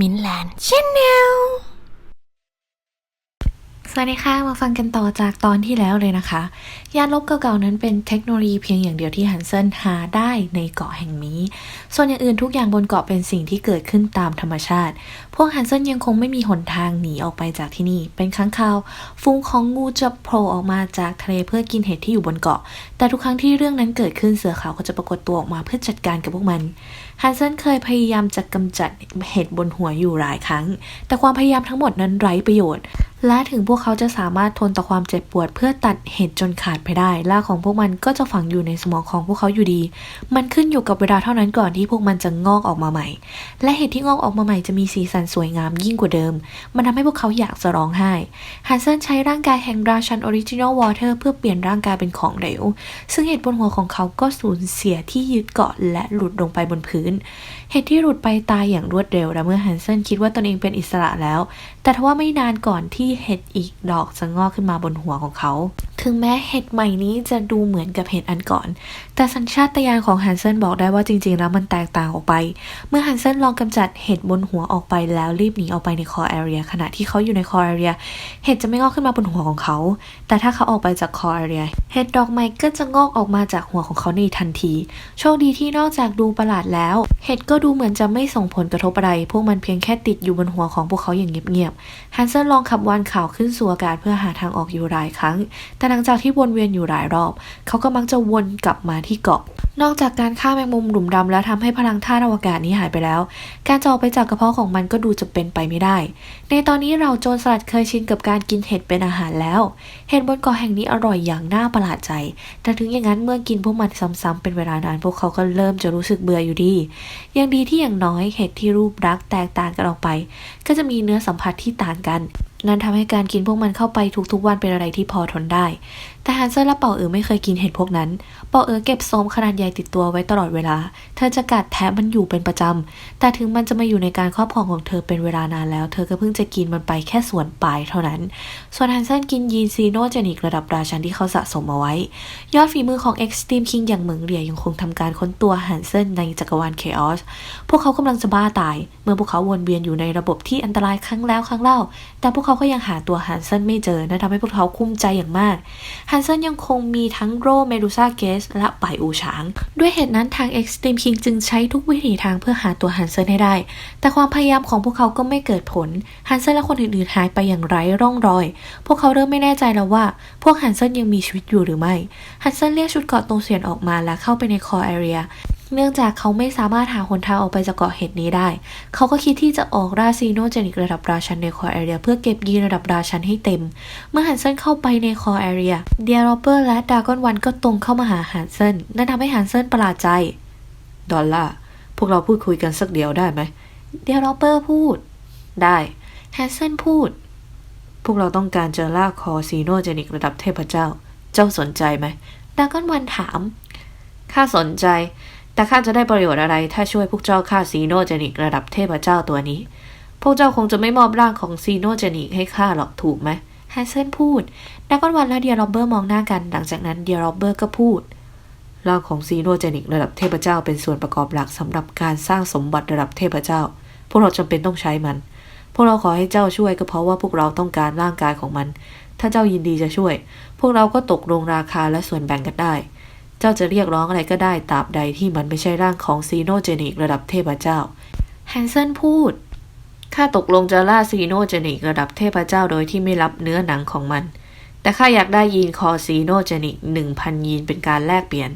มินแลนด์ชแนล สวัสดีค่ะ มาฟังกันต่อจากตอนที่แล้วเลยนะคะ ยานลบเก่าๆนั้นเป็นเทคโนโลยีเพียงอย่างเดียวที่ฮันเซนหาได้ในเกาะแห่งนี้ ส่วนอย่างอื่นทุกอย่างบนเกาะเป็นสิ่งที่เกิดขึ้นตามธรรมชาติ พวกฮันเซนยังคงไม่มีหนทางหนีออกไปจากที่นี่ เป็นครั้งคราว ฟูงของงูจะโผล่ออกมาจากทะเลเพื่อกินเห็ดที่อยู่บนเกาะ แต่ทุกครั้งที่เรื่องนั้นเกิดขึ้นเสือขาวก็จะปรากฏตัวออกมาเพื่อจัดการกับพวกมันฮันเซนเคยพยายามจะกำจัดเห็ดบนหัวอยู่หลายครั้ง แต่ความพยายามทั้งหมดนั้นไร้ประโยชน์และถึงพวกเขาจะสามารถทนต่อความเจ็บปวด เพื่อตัดเห็ดจนขาดไปได้รากของพวกมันก็จะฝังอยู่ในสมองของพวกเขาอยู่ดี มันขึ้นอยู่กับเวลาเท่านั้นก่อนที่พวกมันจะงอกออกมาใหม่ และเห็ดที่งอกออกมาใหม่จะมีสีสันสวยงามยิ่งกว่าเดิม มันทำให้พวกเขาอยากจะร้องไห้ฮันเซนใช้ร่างกายแห่งราชันออริจินอลวอเตอร์เพื่อเปลี่ยนร่างกายเป็นของเหลว ซึ่งเห็ดบนหัวของเขาก็สูญเสียที่ยึดเกาะและหลุดลงไปบนพื้น เห็ดที่หลุดไปตายอย่างรวดเร็วและเมื่อฮันเซนคิดว่าตนเองเป็นอิสระแล้ว แต่ทว่าไม่นานก่อนที่เห็ดอีกดอกจะงอกขึ้นมาบนหัวของเขา ถึงแม้เห็ดใหม่นี้จะดูเหมือนกับเห็ดอันก่อน แต่สัญชาตญาณของฮันเซนบอกได้ว่าจริงๆ แล้วมันแตกต่างออกไป เมื่อฮันเซนลองกำจัดเห็ดบนหัวออกไปแล้วรีบหนีออกไปในคอแอเรียขณะที่เขาอยู่ในคอแอเรียเห็ดจะไม่งอกขึ้นมาบนหัวของเขา แต่ถ้าเขาออกไปจากคอแอเรียเห็ดดอกไม้ก็จะงอกออกมาจากหัวของเขาในทันที โชคดีที่นอกจากดูประหลาดแล้วเห็ดก็ดูเหมือนจะไม่ส่งผลกระทบอะไร พวกมันเพียงแค่ติดอยู่บนหัวของพวกเขาอย่างเงียบๆ ฮันเซนลองขับวานขาวขึ้นสู่อากาศเพื่อหาทางออกอยู่หลายครั้ง แต่หลังจากที่วนเวียนอยู่หลายรอบ เขาก็มักจะวนกลับมาที่เกาะ นอกจากการฆ่าแมงมุมหลุมดำแล้วทำให้พลังท่าตุอวกาศนี้หายไปแล้ว การจะออกไปจากกระเพาะของมันก็ดูจะเป็นไปไม่ได้ ในตอนนี้เราโจรสลัดเคยชินกับการกินเห็ดเป็นอาหารแล้ว เห็ดบนเกาะแห่งนี้อร่อยอย่างน่าประหลาดใจ แต่ถึงอย่างนั้นเมื่อกินพวกมันซ้ำๆเป็นเวลานานพวกเขาก็เริ่มจะรู้สึกเบื่ออยู่ดียังดีที่อย่างน้อยเห็ดที่รูปรักษ์แตกต่างกันออกไป ก็จะมีเนื้อสัมผัสที่ต่างกัน นั่นทำให้การกินพวกมันเข้าไปทุกๆวันเป็นอะไรที่พอทนได้แต่ฮันเซอร์และเป่าเอ๋อไม่เคยกินเห็ดพวกนั้น เป่าเอ๋อเก็บโซมขนาดใหญ่ติดตัวไว้ตลอดเวลา เธอจะกัดแทะมันอยู่เป็นประจำ แต่ถึงมันจะมาอยู่ในการครอบครองของเธอเป็นเวลานานแล้ว เธอก็เพิ่งจะกินมันไปแค่ส่วนปลายเท่านั้น ส่วนฮันเซนกินยีนซีโนเจนิกระดับราชันที่เขาสะสมเอาไว้ ยอดฝีมือของ Extreme King อย่างเหมิงเหลี่ยยังคงทำการค้นตัวฮันเซนในจักรวาล Chaos พวกเขากำลังจะบ้าตาย เมื่อพวกเขาวนเวียนอยู่ในระบบที่อันตรายครั้งแล้วครั้งเล่า แต่พวกเขาก็ยังหาตัวฮันเซนไม่เจอนั่นทำให้พวกเขาคุ้มใจอย่างมากฮันเซนยังคงมีทั้งโรเมดูซาเกส และป่ายอูช้าง ด้วยเหตุนั้นทาง Extreme King จึงใช้ทุกวิถีทางเพื่อหาตัวฮันเซนให้ได้ แต่ความพยายามของพวกเขาก็ไม่เกิดผล ฮันเซนและคนอื่นๆหายไปอย่างไร้ร่องรอย พวกเขาเริ่มไม่แน่ใจแล้วว่า พวกฮันเซนยังมีชีวิตอยู่หรือไม่ ฮันเซนเรียกชุดเกาะตรงเสียนออกมาและเข้าไปในคอแอเรีย เนื่องจากเขาไม่สามารถหาหนทางออกไปจากเกาะเห็ดนี้ได้ เขาก็คิดที่จะออกราซีโนเจนิกระดับราชันในคอแอเรียเพื่อเก็บยีนระดับราชันให้เต็ม เมื่อฮันเซนเข้าไปในคอแอเรียเดียร์โรเปอร์และดากอนวันก็ตรงเข้ามาหาฮันเซนนั่นทำให้ฮันเซนประหลาดใจ ดอลล่าพวกเราพูดคุยกันสักเดียวได้ไหม เดียร์โรเปอร์พูด ได้ฮันเซนพูด พวกเราต้องการจะล่าคอซีโนเจนิกระดับเทพเจ้า เจ้าสนใจไหมดากอนวันถามข้าสนใจ แต่ข้าจะได้ประโยชน์อะไรถ้าช่วยพวกเจ้าฆ่าซีโนเจนิกระดับเทพเจ้าตัวนี้ พวกเจ้าคงจะไม่มอบร่างของซีโนเจนิกให้ข้าหรอกถูกไหมแฮเซนพูดดากอนวันและเดียร์โรเบอร์มองหน้ากัน หลังจากนั้นเดียร์โรเบอร์ก็พูด ร่างของซีโนเจนิกระดับเทพเจ้าเป็นส่วนประกอบหลักสำหรับการสร้างสมบัติระดับเทพเจ้า พวกเราจำเป็นต้องใช้มัน พวกเราขอให้เจ้าช่วยก็เพราะว่าพวกเราต้องการร่างกายของมัน ถ้าเจ้ายินดีจะช่วย พวกเราก็ตกลงราคาและส่วนแบ่งกันได้ เจ้าจะเรียกร้องอะไรก็ได้ตราบใดที่มันไม่ใช่ร่างของซีโนเจนิกระดับเทพเจ้า แฮนเซนพูด ข้าตกลงจะล่าซีโนเจนิกระดับเทพเจ้าโดยที่ไม่รับเนื้อหนังของมัน แต่ข้าอยากได้ยีนคอซีโนเจนิกหนึ่งพันยีนเป็นการแลกเปลี่ยน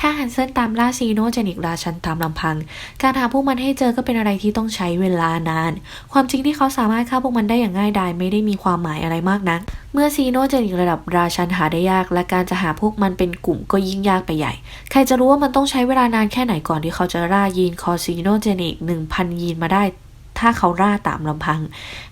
ถ้าฮันเซนตามล่าซีโนเจนิกราชันตามลำพัง การหาพวกมันให้เจอก็เป็นอะไรที่ต้องใช้เวลานาน ความจริงที่เขาสามารถฆ่าพวกมันได้อย่างง่ายดายไม่ได้มีความหมายอะไรมากนัก เมื่อซีโนเจนิกระดับราชันหาได้ยาก และการจะหาพวกมันเป็นกลุ่มก็ยิ่งยากไปใหญ่ ใครจะรู้ว่ามันต้องใช้เวลานานแค่ไหนก่อนที่เขาจะล่ายีนคอซีโนเจนิกหนึ่งพันยีนมาได้ ถ้าเขาล่าตามลำพัง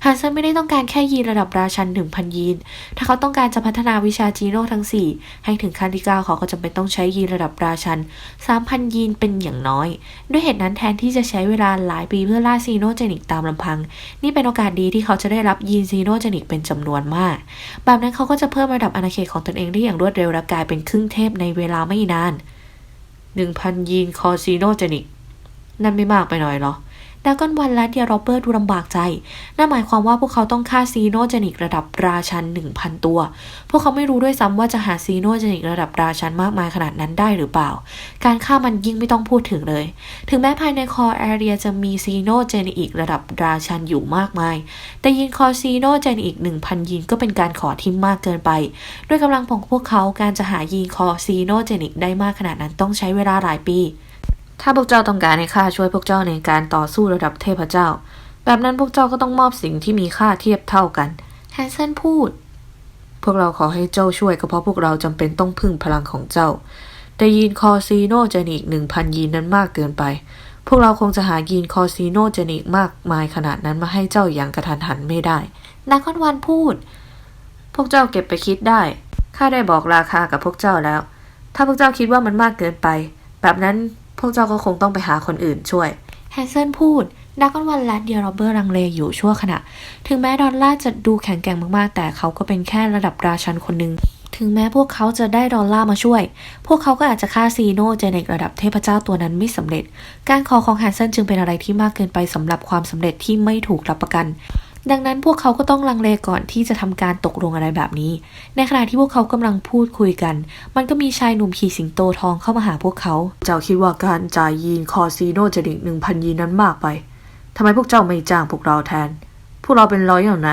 ฮันเซนไม่ได้ต้องการแค่ยีนระดับราชันหนึ่งพันยีน ถ้าเขาต้องการจะพัฒนาวิชาจีโน่ทั้ง 4 ให้ถึงขั้นที่9เขาก็จำเป็นต้องใช้ยีนระดับราชัน 3,000 ยีนเป็นอย่างน้อย ด้วยเหตุนั้นแทนที่จะใช้เวลาหลายปีเพื่อล่าซีโนเจนิกตามลำพัง นี่เป็นโอกาสดีที่เขาจะได้รับยีนซีโนเจนิกเป็นจำนวนมาก แบบนั้นเขาก็จะเพิ่มระดับอาณาเขตของตนเองได้อย่างรวดเร็วและกลายเป็นครึ่งเทพในเวลาไม่นานหนึ่งพันยีนคอซีโนเจนิกนั่นไม่มากไปหน่อยเหรอ ดากอนวันและเดียโรเบอร์ดูลำบากใจ นั่นหมายความว่าพวกเขาต้องฆ่าซีโนเจนิกระดับราชัน 1,000 ตัว พวกเขาไม่รู้ด้วยซ้ำว่าจะหาซีโนเจนิกระดับราชันมากมายขนาดนั้นได้หรือเปล่า การฆ่ามันยิ่งไม่ต้องพูดถึงเลย ถึงแม้ภายในคอแอเรียจะมีซีโนเจนิกระดับราชันอยู่มากมาย แต่ยีนคอซีโนเจนิก1,000ยีนก็เป็นการขอที่มากเกินไป ด้วยกำลังของพวกเขาการจะหายีนคอซีโนเจนิกได้มากขนาดนั้นต้องใช้เวลาหลายปี ถ้าพวกเจ้าต้องการให้ข้าช่วยพวกเจ้าในการต่อสู้ระดับเทพเจ้า แบบนั้นพวกเจ้าก็ต้องมอบสิ่งที่มีค่าเทียบเท่ากันแฮนเซนพูด พวกเราขอให้เจ้าช่วยก็เพราะพวกเราจำเป็นต้องพึ่งพลังของเจ้า แต่ยีนคอซีโนเจนิกหนึ่งพันยีนนั้นมากเกินไป พวกเราคงจะหายีนคอซีโนเจนิกมากมายขนาดนั้นมาให้เจ้าอย่างกระทันหันไม่ได้นาคอนวันพูด พวกเจ้าเก็บไปคิดได้ ข้าได้บอกราคากับพวกเจ้าแล้ว ถ้าพวกเจ้าคิดว่ามันมากเกินไป แบบนั้น พวกเจ้าก็คงต้องไปหาคนอื่นช่วยแฮนเซนพูดดากอนวันและเดียโรเบอร์ลังเลอยู่ชั่วขณะ ถึงแม้ดอลล่าจะดูแข็งแกร่งมากๆ แต่เขาก็เป็นแค่ระดับราชันคนหนึ่ง ถึงแม้พวกเขาจะได้ดอลล่ามาช่วย พวกเขาก็อาจจะฆ่าซีโนเจเนกระดับเทพเจ้าตัวนั้นไม่สำเร็จ การขอของแฮนเซนจึงเป็นอะไรที่มากเกินไปสำหรับความสำเร็จที่ไม่ถูกรับประกัน ดังนั้นพวกเขาก็ต้องลังเลก่อนที่จะทำการตกลงอะไรแบบนี้ ในขณะที่พวกเขากำลังพูดคุยกัน มันก็มีชายหนุ่มขี่สิงโตทองเข้ามาหาพวกเขา เจ้าคิดว่าการจ่ายยีนคอซีโนเจนิกหนึ่งพันยีนนั้นมากไปทำไมพวกเจ้าไม่จ้างพวกเราแทน พวกเราเป็นร้อยอย่างไหน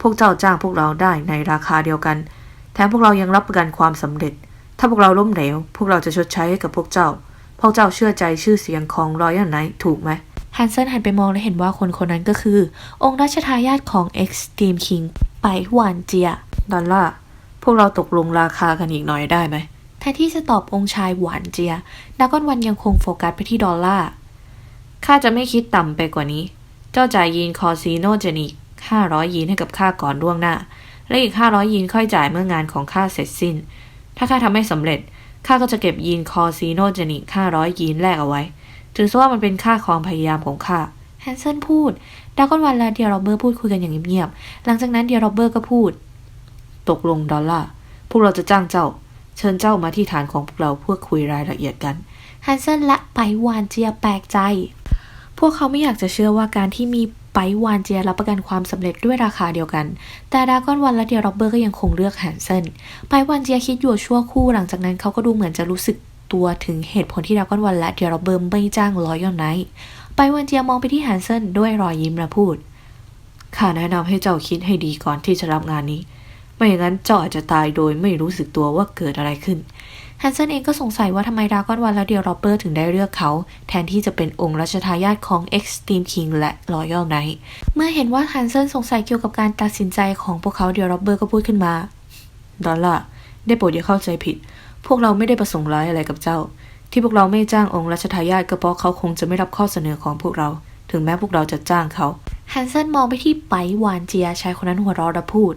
พวกเจ้าจ้างพวกเราได้ในราคาเดียวกัน แถมพวกเรายังรับประกันความสำเร็จ ถ้าพวกเราล้มเหลว พวกเราจะชดใช้ให้กับพวกเจ้า พวกเจ้าเชื่อใจชื่อเสียงของรอยอย่างไหนถูกไหม ฮันเซนหันไปมองและเห็นว่าคนคนนั้นก็คือ องค์รัชทายาทของ Extreme King ไปหวานเจีย ดอลล่าพวกเราตกลงราคากันอีกหน่อยได้ไหมแทนที่จะตอบองค์ชายหวานเจียดากอนวันยังคงโฟกัสไปที่ดอลล่าข้าจะไม่คิดต่ำไปกว่านี้ เจ้าจ่ายยีนคอซีโนเจนิกห้าร้อยยีนให้กับข้าก่อนล่วงหน้า และอีกห้าร้อยยีนค่อยจ่ายเมื่องานของข้าเสร็จสิ้น ถ้าข้าทำไม่สำเร็จข้าก็จะเก็บยีนคอซีโนเจนิกห้าร้อยยีนแลกเอาไว้ ถือซะว่ามันเป็นค่าความพยายามของข้าแฮนเซนพูดดากอนวันและเดียโรเบอร์พูดคุยกันอย่างเงียบๆ หลังจากนั้นเดียโรเบอร์ก็พูด ตกลงดอลล่าพวกเราจะจ้างเจ้า เชิญเจ้ามาที่ฐานของพวกเราเพื่อคุยรายละเอียดกันแฮนเซนและไปวานเจียแปลกใจ พวกเขาไม่อยากจะเชื่อว่าการที่มีไปวานเจียรับประกันความสำเร็จด้วยราคาเดียวกัน แต่ดากอนวันและเดียโรเบอร์ก็ยังคงเลือกแฮนเซนไปวานเจียคิดอยู่ชั่วครู่หลังจากนั้นเขาก็ดูเหมือนจะรู้สึก ตัวถึงเหตุผลที่ดากอนวันและเดียโรเบอร์มไม่จ้างรอยอนไนท์ไปวานเจียมองไปที่ฮันเซนด้วยรอยยิ้มและพูด ข้าแนะนำให้เจ้าคิดให้ดีก่อนที่จะรับงานนี้ ไม่อย่างนั้นเจ้าอาจจะตายโดยไม่รู้สึกตัวว่าเกิดอะไรขึ้นฮันเซนเองก็สงสัยว่าทำไมดากอนวันและเดียโรเบอร์ถึงได้เลือกเขา แทนที่จะเป็นองค์รัชทายาทของ Extreme King และ Royal Knight เมื่อเห็นว่าฮันเซนสงสัยเกี่ยวกับการตัดสินใจของพวกเขาเดียโรเบอร์ก็พูดขึ้นมาดอลลาได้โปรดอย่าเข้าใจผิด พวกเราไม่ได้ประสงค์ร้ายอะไรกับเจ้า ที่พวกเราไม่จ้างองค์รัชทายาทก็เพราะเขาคงจะไม่รับข้อเสนอของพวกเรา ถึงแม้พวกเราจะจ้างเขาฮันเซนมองไปที่ไปหวานเจียชายคนนั้นหัวเราะและพูด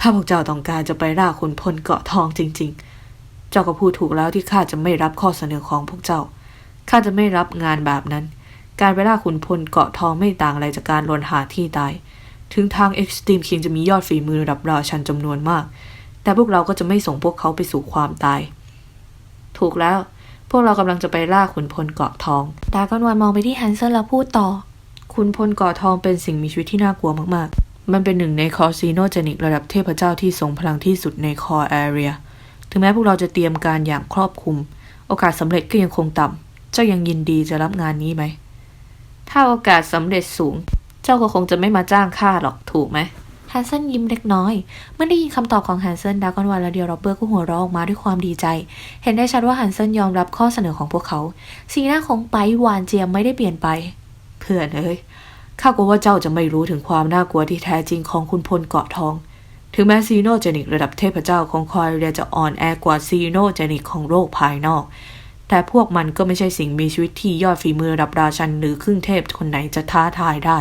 ถ้าพวกเจ้าต้องการจะไปล่าขุนพลเกาะทองจริง ๆ เจ้าก็พูดถูกแล้วที่ข้าจะไม่รับข้อเสนอของพวกเจ้าข้าจะไม่รับงานแบบนั้น การไปล่าขุนพลเกาะทองไม่ต่างอะไรจากการลวนหาที่ตาย ถึงทาง Extreme King จะมียอดฝีมือระดับราชันจำนวนมาก แต่พวกเราก็จะไม่ส่งพวกเขาไปสู่ความตาย ถูกแล้ว พวกเรากำลังจะไปล่าขุนพลเกาะทอง ดากอนวันมองไปที่ฮันเซนแล้วพูดต่อ ขุนพลเกาะทองเป็นสิ่งมีชีวิตที่น่ากลัวมากๆ มันเป็นหนึ่งในคอซีโนเจนิกระดับเทพเจ้าที่ทรงพลังที่สุดในคอแอเรีย ถึงแม้พวกเราจะเตรียมการอย่างครอบคลุม โอกาสสำเร็จก็ยังคงต่ำ เจ้ายังยินดีจะรับงานนี้ไหม ถ้าโอกาสสำเร็จสูง เจ้าก็คงจะไม่มาจ้างข้าหรอกถูกไหม ฮันเซนยิ้มเล็กน้อย เมื่อได้ยินคำตอบของฮันเซนดากอนวันและเดียโรเบอร์ก็หัวเราะออกมาด้วยความดีใจ เห็นได้ชัดว่าฮันเซนยอมรับข้อเสนอของพวกเขา สีหน้าของไปหวานเจียมไม่ได้เปลี่ยนไป เพื่อนเอ้ยข้ากลัวว่าเจ้าจะไม่รู้ถึงความน่ากลัวที่แท้จริงของคุณพลเกาะทอง ถึงแม้ซีโนเจนิกระดับเทพเจ้าของคอยเรียจะอ่อนแอกว่าซีโนเจนิกของโลกภายนอก แต่พวกมันก็ไม่ใช่สิ่งมีชีวิตที่ยอดฝีมือระดับราชันหรือครึ่งเทพคนไหนจะท้าทายได้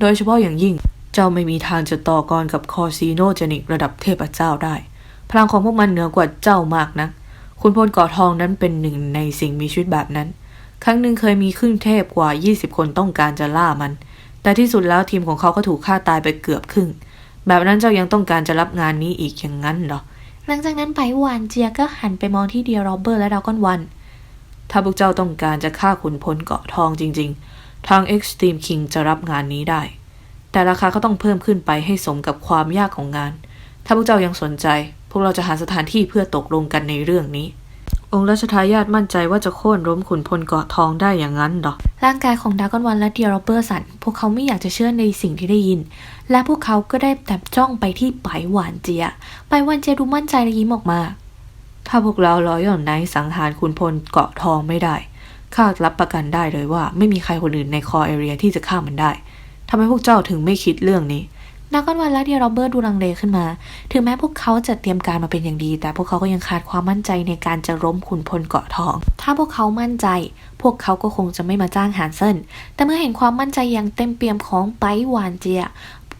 โดยเฉพาะอย่างยิ่ง เจ้าไม่มีทางจะต่อกรกับคอซีโนเจนิกระดับเทพเจ้าได้ พลังของพวกมันเหนือกว่าเจ้ามากนะคุณพลเกาะทองนั้นเป็นหนึ่งในสิ่งมีชีวิตแบบนั้น ครั้งหนึ่งเคยมีครึ่งเทพกว่า 20 คนต้องการจะล่ามัน แต่ที่สุดแล้วทีมของเขาก็ถูกฆ่าตายไปเกือบครึ่ง แบบนั้นเจ้ายังต้องการจะรับงานนี้อีกอย่างนั้นเหรอ หลังจากนั้นไปหวานเจียก็หันไปมองที่เดียโรเบอร์และดากอนวัน ถ้าพวกเจ้าต้องการจะฆ่าขุนพลเกาะทองจริงทาง Extreme King จะรับงานนี้ได้ แต่ราคาก็ต้องเพิ่มขึ้นไปให้สมกับความยากของงาน ถ้าพวกเจ้ายังสนใจ พวกเราจะหาสถานที่เพื่อตกลงกันในเรื่องนี้ องค์รัชทายาทมั่นใจว่าจะโค่นล้มขุนพลเกาะทองได้อย่างนั้นหรอ ร่างกายของดากอนวันและเดียร์เบอร์สัน พวกเขาไม่อยากจะเชื่อในสิ่งที่ได้ยิน และพวกเขาก็ได้แต่จ้องไปที่ไปหวานเจียไปหวานเจียดูมั่นใจและยิ้มออกมา ถ้าพวกเรารอย่อนไนสังหารขุนพลเกาะทองไม่ได้ข้ารับประกันได้เลยว่า ไม่มีใครคนอื่นในคอเอเรียที่จะฆ่ามันได้ ทำไมพวกเจ้าถึงไม่คิดเรื่องนี้ดากอนวันและเดียร์โรเบอร์ตดูลังเลขึ้นมา ถึงแม้พวกเขาจะเตรียมการมาเป็นอย่างดี แต่พวกเขาก็ยังขาดความมั่นใจในการจะล้มขุนพลเกาะทอง ถ้าพวกเขามั่นใจ พวกเขาก็คงจะไม่มาจ้างหานเซินแต่เมื่อเห็นความมั่นใจอย่างเต็มเปี่ยมของไปหวานเจีย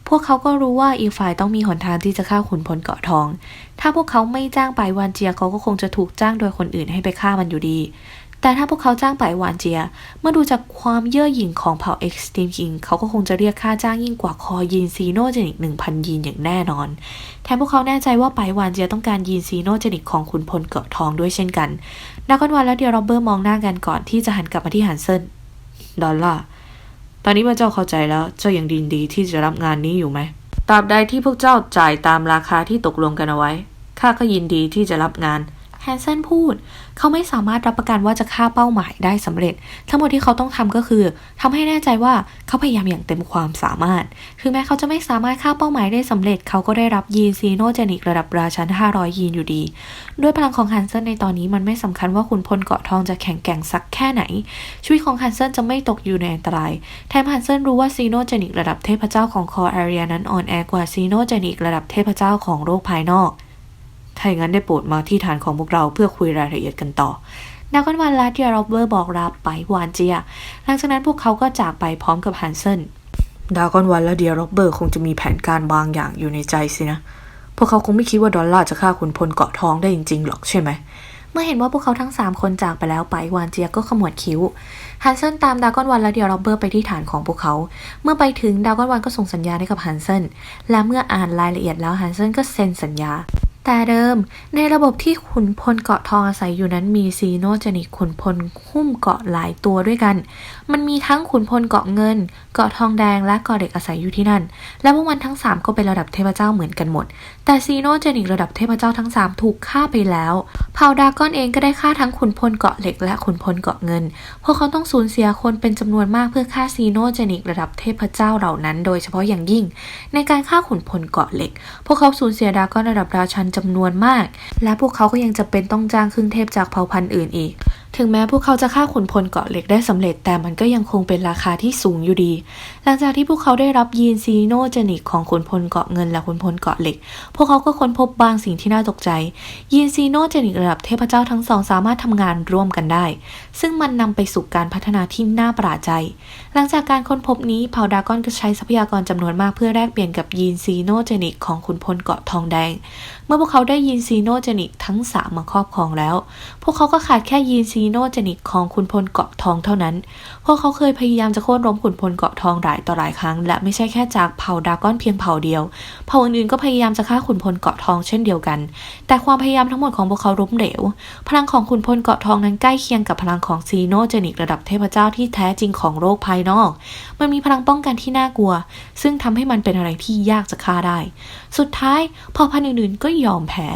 พวกเขาก็รู้ว่าอีกฝ่ายต้องมีหนทางที่จะฆ่าขุนพลเกาะทอง ถ้าพวกเขาไม่จ้างไปวานเจียเขาก็คงจะถูกจ้างโดยคนอื่นให้ไปฆ่ามันอยู่ดี แต่ถ้าพวกเขาจ้างไปหวานเจีย เมื่อดูจากความเย่อหยิ่งของเผ่า Extreme King เขาก็คงจะเรียกค่าจ้างยิ่งกว่าคอยีนซีโนเจนิก 1,000 ยีนอย่างแน่นอน แถมพวกเขาแน่ใจว่าไปหวานเจียต้องการยีนซีโนเจนิกของขุนพลเกาะทองด้วยเช่นกันดากอนวันและเดียร์โรเบอร์มองหน้ากันก่อนที่จะหันกลับมาที่ฮันเซนดอลล่าตอนนี้เมื่อเจ้าเข้าใจแล้ว เจ้ายังดินดีที่จะรับงานนี้อยู่ไหมตราบใดที่พวกเจ้าจ่ายตามราคาที่ตกลงกันเอาไว้ข้าก็ยินดีที่จะรับงาน แฮนเซนพูด เขาไม่สามารถรับประกันว่าจะฆ่าเป้าหมายได้สำเร็จ ทั้งหมดที่เขาต้องทำก็คือทำให้แน่ใจว่าเขาพยายามอย่างเต็มความสามารถ ถึงแม้เขาจะไม่สามารถฆ่าเป้าหมายได้สำเร็จ เขาก็ได้รับยีนซีโนเจนิกระดับราชัน 500 ยีนอยู่ดี ด้วยพลังของฮันเซนในตอนนี้มันไม่สำคัญว่าขุนพลเกาะทองจะแข็งแกร่งสักแค่ไหน ชีวิตของฮันเซนจะไม่ตกอยู่ในอันตราย แถมฮันเซนรู้ว่าซีโนเจนิกระดับเทพเจ้าของคอแอเรียนั้นอ่อนแอกว่าซีโนเจนิกระดับเทพเจ้าของโลกภายนอก ถ้าอย่างนั้นได้โปรดมาที่ฐานของพวกเราเพื่อคุยรายละเอียดกันต่อดากอนวันและเดียร์โรเบอร์บอกลาไปวานเจีย หลังจากนั้นพวกเขาก็จากไปพร้อมกับฮันเซนดากอนวันและเดียร์ร็อบเบอร์คงจะมีแผนการบางอย่างอยู่ในใจสินะ พวกเขาคงไม่คิดว่าดอลลาร์จะฆ่าขุนพลเกาะทองได้จริงๆหรอกใช่ไหม เมื่อเห็นว่าพวกเขาทั้ง 3 คนจากไปแล้วไปวานเจียก็ขมวดคิ้ว ฮันเซนตามดากอนวันและเดียร์โรเบอร์ไปที่ฐานของพวกเขา เมื่อไปถึงดากอนวันก็ส่งสัญญาณให้กับฮันเซน และเมื่ออ่านรายละเอียดแล้วฮันเซนก็เซ็นสัญญา แต่เดิมในระบบที่ขุนพลเกาะทองอาศัยอยู่นั้นมีซีโนเจนิกขุนพลหุ้มเกาะหลายตัวด้วยกัน มันมีทั้งขุนพลเกาะเงิน เกาะทองแดงและเกาะเด็กอาศัยอยู่ที่นั่น และพวกมันทั้ง 3 ก็เป็นระดับเทพเจ้าเหมือนกันหมด แต่ซีโนเจนิกระดับเทพเจ้าทั้ง 3 ถูกฆ่าไปแล้วเผ่าดาก้อนเองก็ได้ฆ่าทั้งขุนพลเกาะเหล็กและขุนพลเกาะเงินพวกเขาต้องสูญเสียคนเป็นจำนวนมากเพื่อฆ่าซีโนเจนิกระดับเทพเจ้าเหล่านั้น โดยเฉพาะอย่างยิ่ง ในการฆ่าขุนพลเกาะเหล็ก พวกเขาสูญเสียดาก้อนระดับราชันจำนวนมาก และพวกเขาก็ยังจะเป็นต้องจ้างครึ่งเทพจากเผ่าพันธุ์อื่นอีก ถึงแม้พวกเขาจะฆ่าขุนพลเกาะเหล็กได้สำเร็จ แต่มันก็ยังคงเป็นราคาที่สูงอยู่ดี หลังจากที่พวกเขาได้รับยีนซีโนเจนิกของขุนพลเกาะเงินและขุนพลเกาะเหล็ก พวกเขาก็ค้นพบบางสิ่งที่น่าตกใจ ยีนซีโนเจนิกระดับเทพเจ้าทั้งสองสามารถทำงานร่วมกันได้ ซึ่งมันนำไปสู่การพัฒนาที่น่าประหลาดใจ หลังจากการค้นพบนี้เผ่าดากอนก็ใช้ทรัพยากรจำนวนมากเพื่อแลกเปลี่ยนกับยีนซีโนเจนิกของขุนพลเกาะทองแดง เมื่อพวกเขาได้ยีนซีโนเจนิกทั้งสามมาครอบครองแล้ว พวกเขาก็ขาดแค่ยีนซีีโนเจนิกของขุนพลเกาะทองเท่านั้น พวกเขาเคยพยายามจะโค่นล้มขุนพลเกาะทองหลายต่อหลายครั้ง และไม่ใช่แค่จากเผ่าดาก้อนเพียงเผ่าเดียว เผ่าอื่นๆก็พยายามจะฆ่าขุนพลเกาะทองเช่นเดียวกัน แต่ความพยายามทั้งหมดของพวกเขาล้มเหลว พลังของขุนพลเกาะทองนั้นใกล้เคียงกับพลังของซีโนเจนิกระดับเทพเจ้าที่แท้จริงของโลกภายนอก มันมีพลังป้องกันที่น่ากลัว ซึ่งทำให้มันเป็นอะไรที่ยากจะฆ่าได้ สุดท้ายเผ่าพันธุ์อื่นๆก็ยอมแพ้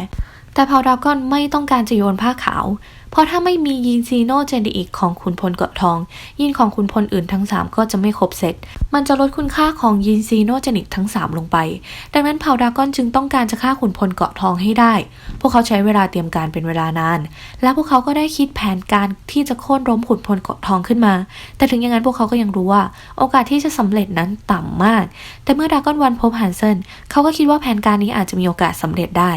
แต่เผ่าดราก้อนไม่ต้องการจะโยนผ้าขาว เพราะถ้าไม่มียีนซีโนเจนิกของขุนพลเกาะทอง ยีนของขุนพลอื่นทั้ง 3 ก็จะไม่ครบเซตมันจะลดคุณค่าของยีนซีโนเจนิกทั้ง 3 ลงไป ดังนั้นเผ่าดาก้อนจึงต้องการจะฆ่าขุนพลเกาะทองให้ได้ พวกเขาใช้เวลาเตรียมการเป็นเวลานาน และพวกเขาก็ได้คิดแผนการที่จะโค่นล้มขุนพลเกาะทองขึ้นมา แต่ถึงอย่างนั้นพวกเขาก็ยังรู้ว่า โอกาสที่จะสำเร็จนั้นต่ำมาก แต่เมื่อดาก้อนวันพบฮันเซนเขาก็คิดว่าแผนการนี้อาจจะมีโอกาสสำเร็จได้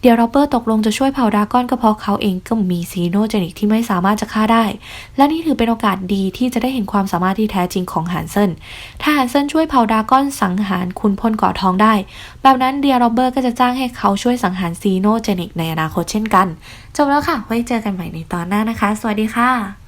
เดี๋ยวโรเบอร์ตกลงจะช่วยเผ่าดาก้อนก็เพราะเขาเองก็มีซีโนเจนิกที่ไม่สามารถจะฆ่าได้ และนี่ถือเป็นโอกาสดีที่จะได้เห็นความสามารถที่แท้จริงของฮันเซนถ้าฮันเซนช่วยเผ่าดาก้อนสังหารคุณพลเกาะทองได้ แบบนั้นเดียโรเบอร์ก็จะจ้างให้เขาช่วยสังหารซีโนเจนิกในอนาคตเช่นกัน จบแล้วค่ะ ไว้เจอกันใหม่ในตอนหน้านะคะ สวัสดีค่ะ